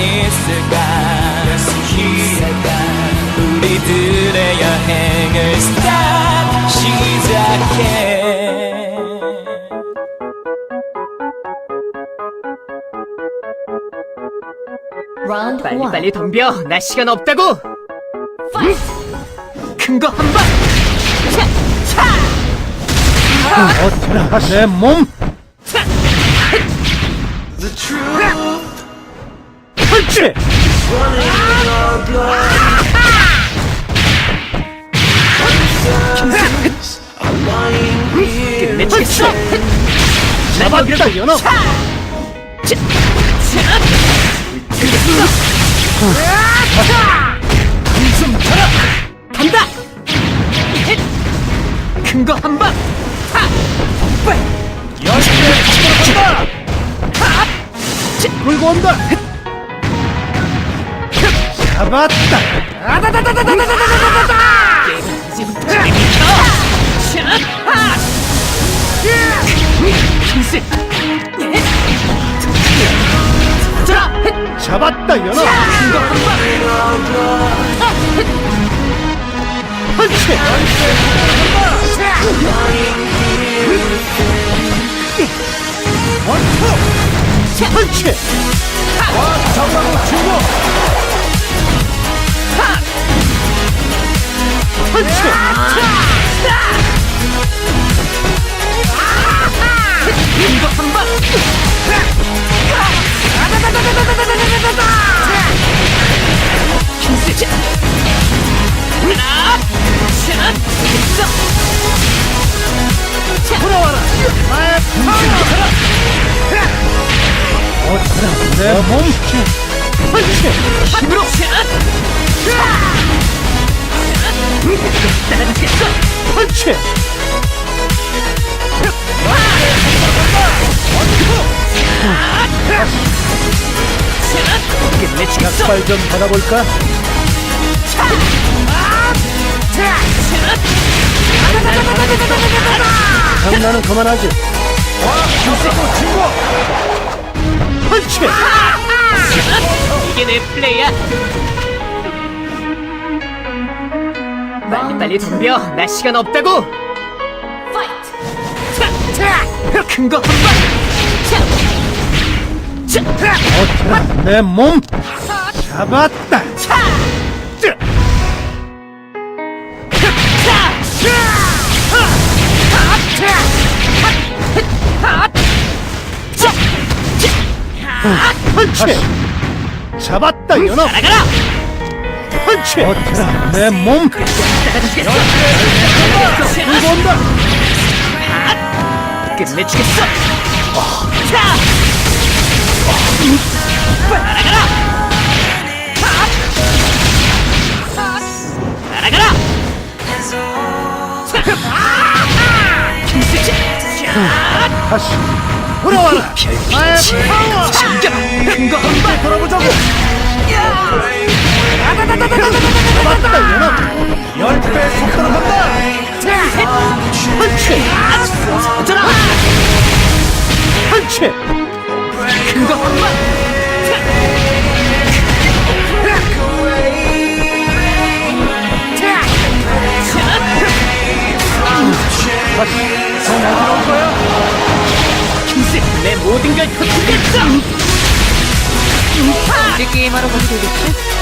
있을까 우리들의 여행을 start 시작해 Round 빨리 one. 빨리 덤벼. 나 시간 없다고. 큰 거 한 방. 차! 차! 어쩌라 내 몸! 펀 치! 끝내주겠어. 잡았다 연어! 한숨 쳐라. 간다. 큰 거 한 방. 하! 빨리. 열개 간다! 끌고 온다! 잡았다! 게임은 이제부터 재밌어. 차! 하! 힘세. 자, 잡았다 연어! 큰거 한 방. 펀치! 원투! 펀치! 정강호 주고! 돌아와라! 나의 파워! 어쩌라 내 몸! 펀치! 힘으로 끝내주겠어 약발 좀 받아볼까? 장난은 그만하지! 이게 내 플레이야 빨리 덤벼 나 시간 없다고 큰거 한방 어쩌라 내 몸! 잡았다! 뜨! 펀치! 잡았다 연어! 나가라 펀치! 어쩌라 내 몸! 온다! 끝내주겠어 자 날아가라 날아가라 다시 돌아와라! 나의 파워! 챙겨라 큰거 한방 돌아보자고! 잡았다 올 거야? 힘쓰 내 모든 걸 흩어주겠어 이제 게임하러 가도 되겠지?